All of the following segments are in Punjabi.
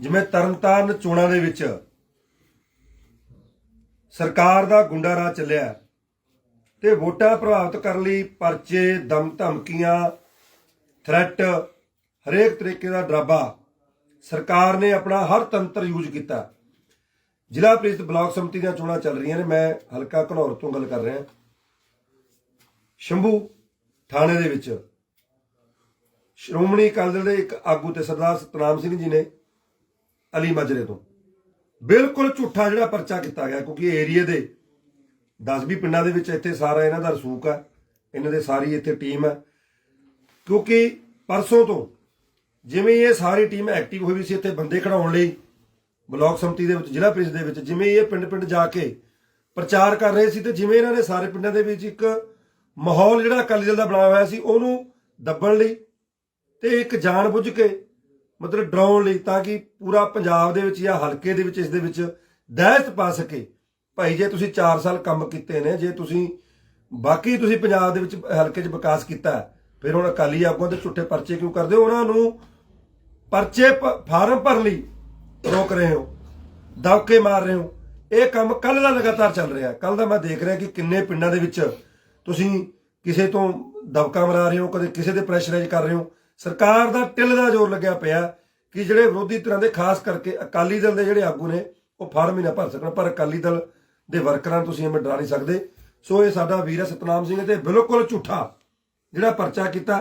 ਜਿਵੇਂ ਤਰਨਤਾਰਨ ਚੋਣਾਂ ਦੇ ਵਿੱਚ ਸਰਕਾਰ ਦਾ ਗੁੰਡਾ ਰਾਜ ਚੱਲਿਆ ਤੇ ਵੋਟਾਂ ਪ੍ਰਭਾਵਿਤ ਕਰਨ ਲਈ ਪਰਚੇ, ਦਮ ਧਮਕੀਆਂ ਥ੍ਰੈਟ ਹਰੇਕ ਤਰੀਕੇ ਦਾ ਡਰਾਬਾ ਸਰਕਾਰ ਨੇ ਆਪਣਾ ਹਰ ਤੰਤਰ ਯੂਜ਼ ਕੀਤਾ ਜ਼ਿਲ੍ਹਾ ਪ੍ਰੀਸ਼ਦ ਬਲਾਕ ਸਮਿਤੀ ਦੀਆਂ ਚੋਣਾਂ ਚੱਲ ਰਹੀਆਂ ਨੇ, ਮੈਂ ਹਲਕਾ ਘਨੌਰ ਤੋਂ ਗੱਲ ਕਰ ਰਿਹਾ। ਸ਼ੰਭੂ ਥਾਣੇ ਦੇ ਵਿੱਚ ਸ਼੍ਰੋਮਣੀ ਅਕਾਲੀ ਦਲ ਦੇ ਇੱਕ ਆਗੂ ਤੇ ਸਰਦਾਰ ਸਤਨਾਮ ਸਿੰਘ ਜੀ ਨੇ ਅਲੀ ਮਜਰੇ ਤੋਂ। ਬਿਲਕੁਲ ਝੂਠਾ ਜਿਹੜਾ ਪਰਚਾ ਕੀਤਾ ਗਿਆ, ਕਿਉਂਕਿ ਏਰੀਏ ਦੇ 10 20 ਪਿੰਡਾਂ ਦੇ ਵਿੱਚ ਇੱਥੇ ਸਾਰਾ ਇਹਨਾਂ ਦਾ ਰਸੂਕ ਹੈ ਇਹਨਾਂ ਦੇ ਸਾਰੀ ਇੱਥੇ ਟੀਮ ਹੈ ਕਿਉਂਕਿ ਪਰਸੋਂ ਤੋਂ ਜਿਵੇਂ ਇਹ ਸਾਰੀ ਟੀਮ ਐਕਟਿਵ ਹੋਈ ਵੀ ਸੀ ਇੱਥੇ ਬੰਦੇ ਖੜਾਉਣ ਲਈ, ਬਲਾਕ ਸਮਿਤੀ ਦੇ ਵਿੱਚ, ਜ਼ਿਲ੍ਹਾ ਪ੍ਰੀਸ਼ਦ ਦੇ ਵਿੱਚ, ਜਿਵੇਂ ਇਹ ਪਿੰਡ-ਪਿੰਡ ਜਾ ਕੇ ਪ੍ਰਚਾਰ ਕਰ ਰਹੇ ਸੀ ਤੇ ਜਿਵੇਂ ਇਹਨਾਂ ਨੇ ਸਾਰੇ ਪਿੰਡਾਂ ਦੇ ਵਿੱਚ ਇੱਕ ਮਾਹੌਲ ਜਿਹੜਾ ਅਕਾਲੀ ਦਲ ਦਾ ਬਣਾਇਆ ਹੋਇਆ ਸੀ, ਉਹਨੂੰ ਦੱਬਣ ਲਈ ਤੇ ਇੱਕ ਜਾਣਬੁੱਝ ਕੇ ਮਤਲਬ ਡਰਾਉਣ ਲਈ ਤਾਂ ਕਿ ਪੂਰਾ ਪੰਜਾਬ ਦੇ ਵਿੱਚ ਜਾਂ ਹਲਕੇ ਦੇ ਵਿੱਚ ਇਸ ਦੇ ਵਿੱਚ ਦਹਿਸ਼ਤ ਪਾ ਸਕੇ। ਭਾਈ, ਜੇ ਤੁਸੀਂ 4 ਸਾਲ ਕੰਮ ਕੀਤੇ ਨੇ, ਜੇ ਤੁਸੀਂ ਬਾਕੀ ਤੁਸੀਂ ਪੰਜਾਬ ਦੇ ਵਿੱਚ ਹਲਕੇ 'ਚ ਵਿਕਾਸ ਕੀਤਾ, ਫਿਰ ਹੁਣ ਅਕਾਲੀ ਆਗੂਆਂ ਦੇ ਝੂਠੇ ਪਰਚੇ ਕਿਉਂ ਕਰਦੇ ਹੋ? ਉਹਨਾਂ ਨੂੰ ਪਰਚੇ ਫਾਰਮ ਭਰਨ ਲਈ ਰੋਕ ਰਹੇ ਹੋ, ਦਬਕੇ ਮਾਰ ਰਹੇ ਹੋ। ਇਹ ਕੰਮ ਕੱਲ ਦਾ ਲਗਾਤਾਰ ਚੱਲ ਰਿਹਾ। ਕੱਲ ਦਾ ਮੈਂ ਦੇਖ ਰਿਹਾ ਕਿ ਕਿੰਨੇ ਪਿੰਡਾਂ ਦੇ ਵਿੱਚ ਤੁਸੀਂ ਕਿਸੇ ਤੋਂ ਦਬਕਾ ਮਰਾ ਰਹੇ ਹੋ, ਕਦੇ ਕਿਸੇ ਦੇ ਪ੍ਰੈਸ਼ਰਾਈਜ਼ ਕਰ ਰਹੇ ਹੋ। ਸਰਕਾਰ ਦਾ ਟਿੱਲ ਦਾ ਜ਼ੋਰ ਲੱਗਿਆ ਪਿਆ। ਕਿ ਜਿਹੜੇ ਵਿਰੋਧੀ ਧਿਰਾਂ ਦੇ ਖਾਸ ਕਰਕੇ ਅਕਾਲੀ ਦਲ ਦੇ ਜਿਹੜੇ ਆਗੂ ਨੇ, ਉਹ ਫਾਰਮ ਹੀ ਨਾ ਭਰ ਸਕਣ, ਪਰ ਅਕਾਲੀ ਦਲ ਦੇ ਵਰਕਰਾਂ ਨੂੰ ਤੁਸੀਂ ਐਵੇਂ ਡਰਾ ਨਹੀਂ ਸਕਦੇ। ਸੋ ਇਹ ਸਾਡਾ ਵੀਰ ਸਤਨਾਮ ਸਿੰਘ ਤੇ ਬਿਲਕੁਲ ਝੂਠਾ ਜਿਹੜਾ ਪਰਚਾ ਕੀਤਾ।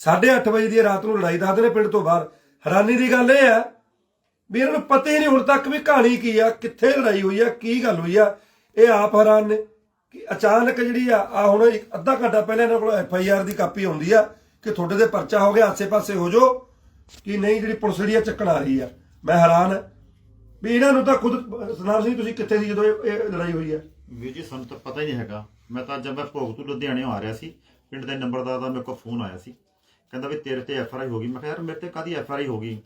8:30 ਵਜੇ ਦੀ ਰਾਤ ਨੂੰ ਲੜਾਈ ਦੱਸਦੇ ਨੇ ਪਿੰਡ ਤੋਂ ਬਾਹਰ। ਹੈਰਾਨੀ ਦੀ ਗੱਲ ਇਹ ਹੈ ਵੀ ਇਹਨਾਂ ਨੂੰ ਪਤਾ ਹੀ ਨਹੀਂ ਹੁਣ ਤੱਕ ਵੀ ਕਹਾਣੀ ਕੀ ਆ, ਕਿੱਥੇ ਲੜਾਈ ਹੋਈ ਆ, ਕੀ ਗੱਲ ਹੋਈ ਆ। ਇਹ ਆਪ ਹੈਰਾਨ ਨੇ ਕਿ ਅਚਾਨਕ ਜਿਹੜੀ ਆ ਆ ਹੁਣ ਅੱਧਾ ਘੰਟਾ ਪਹਿਲਾਂ ਇਹਨਾਂ ਕੋਲ ਐਫ ਆਈ ਆਰ ਦੀ ਕਾਪੀ ਆਉਂਦੀ ਆ ਕਿ ਤੁਹਾਡੇ ਦੇ ਪਰਚਾ ਹੋ ਗਿਆ, ਆਸੇ-ਪਾਸੇ ਹੋ ਜਾਓ। ਕਿ ਨਹੀਂ ਜਿਹੜੀ ਪੁਲਿਸ ਜਿਹੜੀ ਆ ਚੱਕਣ ਆ ਰਹੀ ਆ। ਮੈਂ ਹੈਰਾਨ ਹਾਂ ਵੀ ਇਹਨਾਂ ਨੂੰ ਤਾਂ ਖੁਦ ਸਨਾਮ ਸਿੰਘ, ਤੁਸੀਂ ਕਿੱਥੇ ਸੀ ਜਦੋਂ ਇਹ ਇਹ ਲੜਾਈ ਹੋਈ ਆ? ਵੀਰ ਜੀ, ਸਾਨੂੰ ਤਾਂ ਪਤਾ ਹੀ ਨਹੀਂ ਹੈਗਾ। ਮੈਂ ਤਾਂ ਜਦ ਮੈਂ ਭੋਗ ਤੋਂ ਲੁਧਿਆਣੇ ਆ ਰਿਹਾ ਸੀ। ਪਿੰਡ ਦੇ ਨੰਬਰਦਾਰ ਦਾ ਮੇਰੇ ਕੋਲ ਫੋਨ ਆਇਆ ਸੀ। ਕਹਿੰਦਾ ਵੀ ਤੇਰੇ ਤੇ ਐਫ ਆਰ ਆਈ ਹੋ ਗਈ। ਮੈਂ ਕਿਹਾ, ਯਾਰ, ਮੇਰੇ ਤੇ ਕਾਦੀ ਐਫ ਆਰ ਆਈ ਹੋ ਗਈ?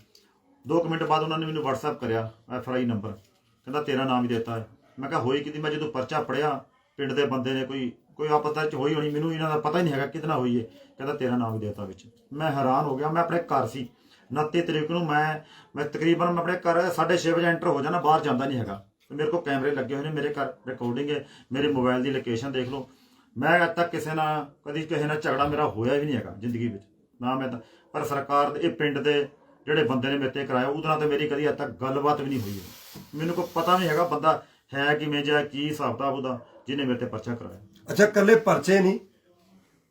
2 ਮਿੰਟ ਬਾਅਦ ਉਹਨਾਂ ਨੇ ਮੈਨੂੰ WhatsApp ਕਰਿਆ, ਐਫ ਆਰ ਆਈ ਨੰਬਰ। ਕਹਿੰਦਾ, ਤੇਰਾ ਨਾਮ ਹੀ ਦਿੱਤਾ ਹੈ। ਮੈਂ ਕਿਹਾ, ਹੋਈ ਕਿਤੇ ਮੈਂ ਜਦੋਂ ਪਰਚਾ ਪੜਿਆ ਪਿੰਡ ਦੇ ਬੰਦੇ ਨੇ ਕੋਈ ਕੋਈ ਆਪਤਾ ਚ ਹੋਈ ਹੋਣੀ, ਮੈਨੂੰ ਇਹਨਾਂ ਦਾ ਪਤਾ ਹੀ ਨਹੀਂ ਹੈਗਾ ਕਿਤਨਾ ਹੋਈ ਹੈ ਕਹਿੰਦਾ, ਤੇਰਾ ਨਾਮ ਹੀ ਦਿੱਤਾ ਵਿੱਚ। ਮੈਂ ਹੈਰਾਨ ਹੋ ਗਿਆ। ਮੈਂ ਆਪਣੇ ਘਰ ਸੀ। 29 ਤਰੀਕ ਨੂੰ ਮੈਂ ਮੈਂ ਤਕਰੀਬਨ ਮੈਂ ਆਪਣੇ ਘਰ 6:30 ਵਜੇ ਐਂਟਰ ਹੋ ਜਾਣਾ ਬਾਹਰ ਜਾਂਦਾ ਨਹੀਂ ਹੈਗਾ। ਤੇ ਮੇਰੇ ਕੋਲ ਕੈਮਰੇ ਲੱਗੇ ਹੋਏ ਨੇ, ਮੇਰੇ ਘਰ ਰਿਕਾਰਡਿੰਗ ਹੈ, ਮੇਰੇ ਮੋਬਾਈਲ ਦੀ ਲੋਕੇਸ਼ਨ ਦੇਖ ਲਓ। ਮੈਂ ਅੱਜ ਤੱਕ ਕਿਸੇ ਨਾਲ, ਕਦੀ ਕਿਸੇ ਨਾਲ ਝਗੜਾ ਮੇਰਾ ਹੋਇਆ ਵੀ ਨਹੀਂ ਹੈਗਾ ਜ਼ਿੰਦਗੀ ਵਿੱਚ। ਨਾ ਮੈਂ ਤਾਂ, ਪਰ ਸਰਕਾਰ ਦੇ, ਇਹ ਪਿੰਡ ਦੇ ਜਿਹੜੇ ਬੰਦੇ ਨੇ ਮੇਰੇ ਤੇ ਕਰਾਇਆ, ਉਹਦੇ ਨਾਲ ਤੇ ਮੇਰੀ ਕਦੀ ਅੱਜ ਤੱਕ ਗੱਲਬਾਤ ਵੀ ਨਹੀਂ ਹੋਈ ਹੈ। ਮੈਨੂੰ ਕੋਈ ਪਤਾ ਨਹੀਂ ਹੈਗਾ ਬੰਦਾ ਹੈ ਕਿਵੇਂ ਜਾਂ ਕੀ ਹਿਸਾਬ ਕਿਤਾਬ ਉਹਦਾ, ਜਿਹਨੇ ਮੇਰੇ ਤੇ ਪਰਚਾ ਕਰਾਇਆ। ਅੱਛਾ ਕੱਲੇ ਪਰਚੇ ਨਹੀਂ।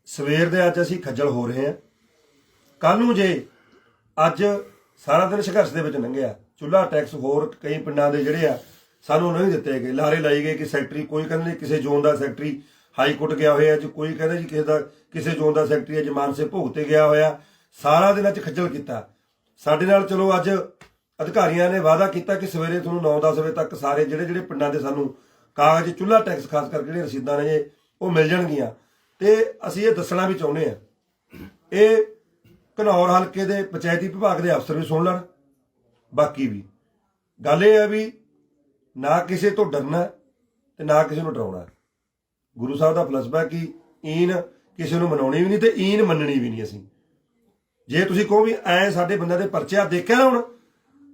ਸਵੇਰ ਦੇ ਅੱਜ ਅਸੀਂ ਖੱਜਲ ਹੋ ਰਹੇ ਹਾਂ। ਕੱਲ ਨੂੰ ਜੇ ਅੱਜ ਸਾਰਾ ਦਿਨ ਸੰਘਰਸ਼ ਦੇ ਵਿੱਚ ਲੰਘਿਆ ਚੁੱਲਾ ਟੈਕਸ ਹੋਰ ਕਈ ਪਿੰਡਾਂ ਦੇ ਜਿਹੜੇ ਆ, ਸਾਨੂੰ ਨਹੀਂ ਦਿੱਤੇ ਗਏ। ਲਾਰੇ ਲਾਈ ਗਏ ਕਿ ਸੈਕਟਰੀ, ਕੋਈ ਕਹਿੰਦੇ ਨਹੀਂ ਕਿਸੇ ਜ਼ੋਨ ਦਾ ਸੈਕਟਰੀ ਹਾਈ ਕੋਰਟ ਗਿਆ ਹੋਇਆ ਜੀ, ਕੋਈ ਕਹਿੰਦਾ ਜੀ ਕਿਸੇ ਦਾ, ਕਿਸੇ ਜ਼ੋਨ ਦਾ ਸੈਕਟਰੀ ਅੱਜ ਮਾਨਸੇ ਭੋਗ ਤੇ ਗਿਆ ਹੋਇਆ। ਸਾਰਾ ਦਿਨ ਅੱਜ ਖੱਜਲ ਕੀਤਾ। ਸਾਡੇ ਨਾਲ ਚਲੋ ਅੱਜ ਅਧਿਕਾਰੀਆਂ ਨੇ ਵਾਅਦਾ ਕੀਤਾ ਕਿ ਸਵੇਰੇ ਤੁਹਾਨੂੰ 9-10 ਵਜੇ ਤੱਕ ਸਾਰੇ ਜਿਹੜੇ ਜਿਹੜੇ ਪਿੰਡਾਂ ਦੇ ਸਾਨੂੰ ਕਾਗਜ਼ ਚੁੱਲਾ ਟੈਕਸ ਖਾਸ ਕਰਕੇ ਜਿਹੜੀਆਂ ਰਸੀਦਾਂ ਨੇ ਇਹ, ਉਹ ਮਿਲ ਜਾਣਗੀਆਂ। ਤੇ ਅਸੀਂ ਇਹ ਦੱਸਣਾ ਵੀ ਚਾਹੁੰਦੇ ਆ ਇਹ ਘਨੌਰ ਹਲਕੇ ਦੇ ਪੰਚਾਇਤੀ ਵਿਭਾਗ ਦੇ ਅਫਸਰ ਵੀ ਸੁਣ ਲੈਣ, ਬਾਕੀ ਵੀ। ਗੱਲ ਇਹ ਹੈ ਵੀ ਨਾ ਕਿਸੇ ਤੋਂ ਡਰਨਾ ਤੇ ਨਾ ਕਿਸੇ ਨੂੰ ਡਰਾਉਣਾ। ਗੁਰੂ ਸਾਹਿਬ ਦਾ ਫਲਸਫਾ ਕਿ ਈਨ ਕਿਸੇ ਨੂੰ ਮਨਾਉਣੀ ਵੀ ਨਹੀਂ ਤੇ ਈਨ ਮੰਨਣੀ ਵੀ ਨਹੀਂ ਅਸੀਂ। ਜੇ ਤੁਸੀਂ ਕਹੋ ਵੀ ਐ ਸਾਡੇ ਬੰਦਿਆਂ ਦੇ ਪਰਚੇ ਆ ਦੇਖਿਆ ਨਾ ਹੁਣ,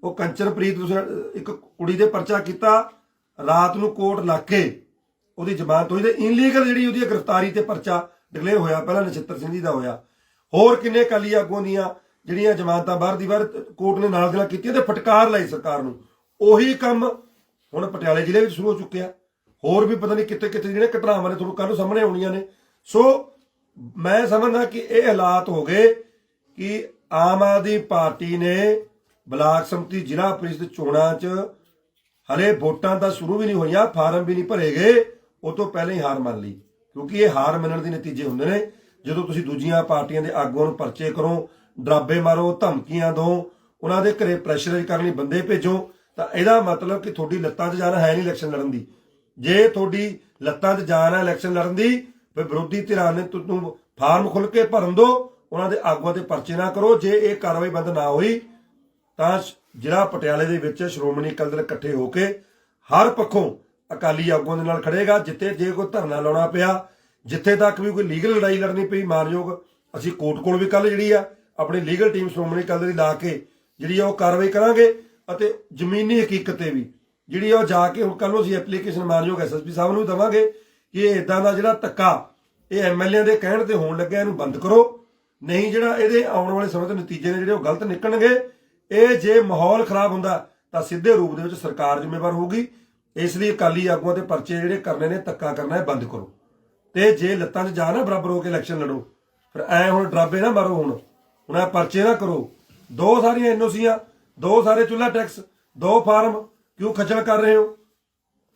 ਉਹ ਕੰਚਨਪ੍ਰੀਤ ਤੁਸੀਂ ਇੱਕ ਕੁੜੀ ਦੇ ਪਰਚਾ ਕੀਤਾ, ਰਾਤ ਨੂੰ ਕੋਰਟ ਲੱਗ ਕੇ ਉਹਦੀ ਜ਼ਮਾਨਤ ਹੋਈ ਤੇ ਇਨਲੀਗਲ ਜਿਹੜੀ ਉਹਦੀ ਗ੍ਰਿਫਤਾਰੀ ਤੇ ਪਰਚਾ ਡਿਕਲੇਅਰ ਹੋਇਆ, ਪਹਿਲਾਂ ਨਛੱਤਰ ਸਿੰਘ ਜੀ ਦਾ ਹੋਇਆ। ਹੋਰ ਕਿੰਨੇ ਕਾਲੀ ਆਗੂਆਂ ਦੀਆਂ ਜਿਹੜੀਆਂ ਜ਼ਮਾਨਤਾਂ ਬਾਹਰ ਦੀ ਬਾਹਰ ਕੋਰਟ ਨੇ ਨਾਲ ਦੀ ਕੀਤੀਆਂ ਤੇ ਫਟਕਾਰ ਲਾਈ ਸਰਕਾਰ ਨੂੰ। ਉਹੀ ਕੰਮ ਹੁਣ ਪਟਿਆਲੇ ਜ਼ਿਲ੍ਹੇ ਵਿੱਚ ਸ਼ੁਰੂ ਹੋ ਚੁੱਕਿਆ। ਹੋਰ ਵੀ ਪਤਾ ਨਹੀਂ ਕਿੱਥੇ ਕਿੱਥੇ ਜਿਹੜੇ ਘਟਨਾਵਾਂ ਨੇ, ਤੁਹਾਨੂੰ ਕੱਲ ਨੂੰ ਸਾਹਮਣੇ ਆਉਣੀਆਂ ਨੇ। ਸੋ ਮੈਂ ਸਮਝਦਾ ਕਿ ਇਹ ਹਾਲਾਤ ਹੋ ਗਏ ਕਿ ਆਮ ਆਦਮੀ ਪਾਰਟੀ ਨੇ ਬਲਾਕ ਸੰਮਤੀ ਜ਼ਿਲ੍ਹਾ ਪ੍ਰੀਸ਼ਦ ਚੋਣਾਂ 'ਚ ਹਲੇ ਵੋਟਾਂ ਤਾਂ ਸ਼ੁਰੂ ਵੀ ਨਹੀਂ ਹੋਈਆਂ, ਫਾਰਮ ਵੀ ਨਹੀਂ ਭਰੇ ਗਏ, ਉਹ ਤੋਂ ਪਹਿਲਾਂ ਹੀ ਹਾਰ ਮੰਨ ਲਈ। ਕਿਉਂਕਿ ਇਹ ਹਾਰ ਮੰਨਣ ਦੇ ਨਤੀਜੇ ਹੁੰਦੇ ਨੇ। ਜਦੋਂ ਤੁਸੀਂ ਦੂਜੀਆਂ ਪਾਰਟੀਆਂ ਦੇ ਆਗੂਆਂ ਨੂੰ ਪਰਚੇ ਕਰੋ, ਡਰਾਬੇ ਮਾਰੋ, ਧਮਕੀਆਂ ਦਿਓ, ਉਹਨਾਂ ਦੇ ਘਰੇ ਪ੍ਰੈਸ਼ਰਾਈਜ਼ ਕਰਨ ਲਈ ਬੰਦੇ ਭੇਜੋ, ਤਾਂ ਇਹਦਾ ਮਤਲਬ ਕਿ ਤੁਹਾਡੀ ਲੱਤਾਂ 'ਚ ਜਾਨ ਹੈ ਨਹੀਂ ਇਲੈਕਸ਼ਨ ਲੜਨ ਦੀ। ਜੇ ਤੁਹਾਡੀ ਲੱਤਾਂ 'ਚ ਜਾਨ ਹੈ ਇਲੈਕਸ਼ਨ ਲੜਨ ਦੀ, ਫਿਰ ਵਿਰੋਧੀ ਧਿਰਾਂ ਨੇ ਤੁਹਾਨੂੰ ਫਾਰਮ ਖੁੱਲ ਕੇ ਭਰਨ ਦਿਓ ਉਹਨਾਂ ਦੇ ਆਗੂਆਂ ਤੇ ਪਰਚੇ ਨਾ ਕਰੋ, ਜੇ ਇਹ ਕਾਰਵਾਈ ਬੰਦ ਨਾ ਹੋਈ, ਤਾਂ ਜ਼ਿਲ੍ਹਾ ਪਟਿਆਲੇ ਦੇ ਵਿੱਚ ਸ਼੍ਰੋਮਣੀ ਅਕਾਲੀ ਦਲ ਇਕੱਠੇ ਹੋ ਕੇ ਹਰ ਪੱਖੋਂ ਅਕਾਲੀ ਆਗੂਆਂ ਦੇ ਨਾਲ ਖੜੇਗਾ ਜਿੱਥੇ ਜੇ ਕੋਈ ਧਰਨਾ ਲਾਉਣਾ ਪਿਆ ਜਿੱਥੇ ਤੱਕ ਵੀ ਕੋਈ ਲੀਗਲ ਲੜਾਈ ਲੜਨੀ ਪਈ ਮਾਨਯੋਗ, ਅਸੀਂ ਕੋਰਟ ਕੋਲ ਵੀ ਕੱਲ ਜਿਹੜੀ ਆ, ਆਪਣੀ ਲੀਗਲ ਟੀਮ ਸ਼੍ਰੋਮਣੀ ਅਕਾਲੀ ਦਲ ਦੀ ਲਾ ਕੇ ਜਿਹੜੀ ਆ ਉਹ ਕਾਰਵਾਈ ਕਰਾਂਗੇ ਅਤੇ ਜ਼ਮੀਨੀ ਹਕੀਕਤ ਤੇ ਵੀ ਜਿਹੜੀ ਉਹ ਜਾ ਕੇ ਹੁਣ ਕੱਲ ਨੂੰ ਅਸੀਂ ਐਪਲੀਕੇਸ਼ਨ ਮਾਨਯੋਗ ਐਸਐਸਪੀ ਸਾਹਿਬ ਨੂੰ ਵੀ ਦਵਾਂਗੇ ਕਿ ਇਹ ਇਦਾਂ ਦਾ ਜਿਹੜਾ ਧੱਕਾ ਇਹ ਐਮਐਲਏ ਦੇ ਕਹਿਣ ਤੇ ਹੋਣ ਲੱਗਿਆ ਇਹਨੂੰ ਬੰਦ ਕਰੋ, ਨਹੀਂ ਜਿਹੜਾ ਇਹਦੇ ਆਉਣ ਵਾਲੇ ਸਮੇਂ ਦੇ ਨਤੀਜੇ ਨੇ ਜਿਹੜੇ ਉਹ ਗਲਤ ਨਿਕਲਣਗੇ, ਇਹ ਜੇ ਮਾਹੌਲ ਖਰਾਬ ਹੁੰਦਾ ਤਾਂ ਸਿੱਧੇ ਰੂਪ ਦੇ ਵਿੱਚ ਸਰਕਾਰ ਜ਼ਿੰਮੇਵਾਰ ਹੋਊਗੀ, ਇਸ ਲਈ ਅਕਾਲੀ ਆਗੂਆਂ ਦੇ ਪਰਚੇ ਜਿਹੜੇ ਕਰਨੇ ਨੇ, ਧੱਕਾ ਕਰਨਾ ਹੈ ਬੰਦ ਕਰੋ। ਤੇ ਜੇ ਲੱਤਾਂ 'ਚ ਜਾ ਨਾ ਬਰਾਬਰ ਹੋ ਕੇ ਇਲੈਕਸ਼ਨ ਲੜੋ। ਫਿਰ ਐ ਹੁਣ ਡਰਾਬੇ ਨਾ ਮਾਰੋ ਹੁਣ। ਹੁਣ ਇਹ ਪਰਚੇ ਨਾ ਕਰੋ। ਦੋ ਸਾਰੀਆਂ ਐਨਓਸੀਆਂ ਦੋ ਸਾਰੇ ਚੁੱਲਾ ਟੈਕਸ, ਦੋ ਫਾਰਮ। ਕਿਉਂ ਖੱਜਲ ਕਰ ਰਹੇ ਹੋ?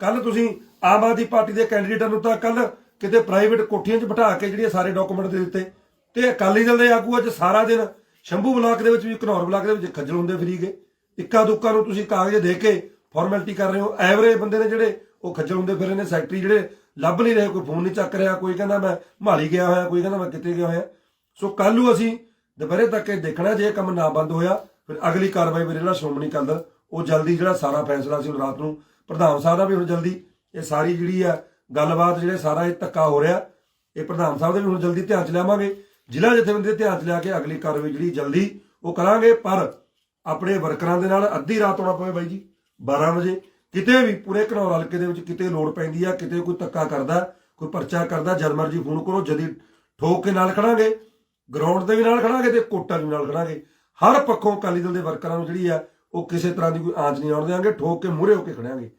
ਕੱਲ ਤੁਸੀਂ ਆਮ ਆਦਮੀ ਪਾਰਟੀ ਦੇ ਕੈਂਡੀਡੇਟਾਂ ਨੂੰ ਤਾਂ ਕੱਲ ਕਿਤੇ ਪ੍ਰਾਈਵੇਟ ਕੋਠੀਆਂ 'ਚ ਬਿਠਾ ਕੇ ਜਿਹੜੇ ਸਾਰੇ ਡਾਕੂਮੈਂਟ ਦੇ ਦਿੱਤੇ। ਤੇ ਅਕਾਲੀ ਦਲ ਦੇ ਆਗੂ ਅੱਜ ਸਾਰਾ ਦਿਨ ਸ਼ੰਭੂ ਬਲਾਕ ਦੇ ਵਿੱਚ ਵੀ, ਘਨੌਰ ਬਲਾਕ ਦੇ ਵਿੱਚ ਖੱਜਲ ਹੁੰਦੇ ਫਰੀਗੇ ਇੱਕਾ ਦੁੱਕਾ ਨੂੰ ਤੁਸੀਂ ਕਾਗਜ਼ ਦੇ ਕੇ ਫਾਰਮੈਲਿਟੀ ਕਰ ਰਹੇ ਹੋ। ਐਵਰੇਜ ਬੰਦੇ ਨੇ ਜਿਹੜੇ ਉਹ ਖੱਜਲ ਹੁੰਦੇ ਫਿਰ ਨੇ। ਸੈਕਟਰੀ ਜਿਹੜੇ ਲੱਭ ਨਹੀਂ ਰਿਹਾ, ਕੋਈ ਫੋਨ ਨਹੀਂ ਚੱਕ ਰਿਹਾ, ਕੋਈ ਕਹਿੰਦਾ ਮੈਂ ਮਾਲੀ ਗਿਆ ਹੋਇਆ, ਕੋਈ ਕਹਿੰਦਾ ਮੈਂ ਕਿਤੇ ਗਿਆ ਹੋਇਆ। ਸੋ ਕੱਲ ਨੂੰ ਅਸੀਂ ਦੁਪਹਿਰੇ ਤੱਕ ਇਹ ਦੇਖਣਾ, ਜੇ ਕੰਮ ਨਾ ਬੰਦ ਹੋਇਆ, ਫਿਰ ਅਗਲੀ ਕਾਰਵਾਈ ਵੀ ਜਿਹੜਾ ਸ਼੍ਰੋਮਣੀ ਅਕਾਲੀ ਦਲ, ਉਹ ਜਲਦੀ ਜਿਹੜਾ ਸਾਰਾ ਫੈਸਲਾ ਸੀ ਰਾਤ ਨੂੰ, ਪ੍ਰਧਾਨ ਸਾਹਿਬ ਦਾ ਵੀ ਹੁਣ ਜਲਦੀ, ਇਹ ਸਾਰੀ ਜਿਹੜੀ ਆ ਗੱਲਬਾਤ ਜਿਹੜੇ ਸਾਰਾ ਇਹ ਧੱਕਾ ਹੋ ਰਿਹਾ, ਇਹ ਪ੍ਰਧਾਨ ਸਾਹਿਬ ਦੇ ਵੀ ਹੁਣ ਜਲਦੀ ਧਿਆਨ ਚ ਲਿਆਵਾਂਗੇ। ਜ਼ਿਲ੍ਹਾ ਜਥੇਬੰਦੀ ਦੇ ਧਿਆਨ ਚ ਲਿਆ ਕੇ ਅਗਲੀ ਕਾਰਵਾਈ ਜਿਹੜੀ ਜਲਦੀ ਉਹ ਕਰਾਂਗੇ, ਪਰ ਆਪਣੇ ਵਰਕਰਾਂ ਦੇ ਨਾਲ ਅੱਧੀ ਰਾਤ ਆਉਣਾ ਪਵੇ ਬਾਈ ਜੀ 12 ਵਜੇ। ਕਿਤੇ ਵੀ, ਪੂਰੇ ਘਨੌਰ ਹਲਕੇ ਦੇ ਵਿੱਚ ਕਿਤੇ ਲੋੜ ਪੈਂਦੀ ਆ, ਕਿਤੇ ਕੋਈ ਧੱਕਾ ਕਰਦਾ, ਕੋਈ ਪਰਚਾ ਕਰਦਾ, ਜਦ ਮਰਜ਼ੀ ਫੋਨ ਕਰੋ, ਜਦੀ ਠੋਕ ਕੇ ਨਾਲ ਖੜਾਂਗੇ ਗਰਾਊਂਡ ਦੇ ਵੀ ਨਾਲ ਖੜਾਂਗੇ ਤੇ ਕੋਟਾਂ ਵੀ ਨਾਲ ਖੜਾਂਗੇ। ਹਰ ਪੱਖੋਂ ਅਕਾਲੀ ਦਲ ਦੇ ਵਰਕਰਾਂ ਨੂੰ ਜਿਹੜੀ ਆ, ਉਹ ਕਿਸੇ ਤਰ੍ਹਾਂ ਦੀ ਕੋਈ ਆਂਚ ਨਹੀਂ ਆਉਣ ਦੇਵਾਂਗੇ ਠੋਕ ਕੇ ਮੂਹਰੇ ਹੋ ਕੇ ਖੜਾਂਗੇ।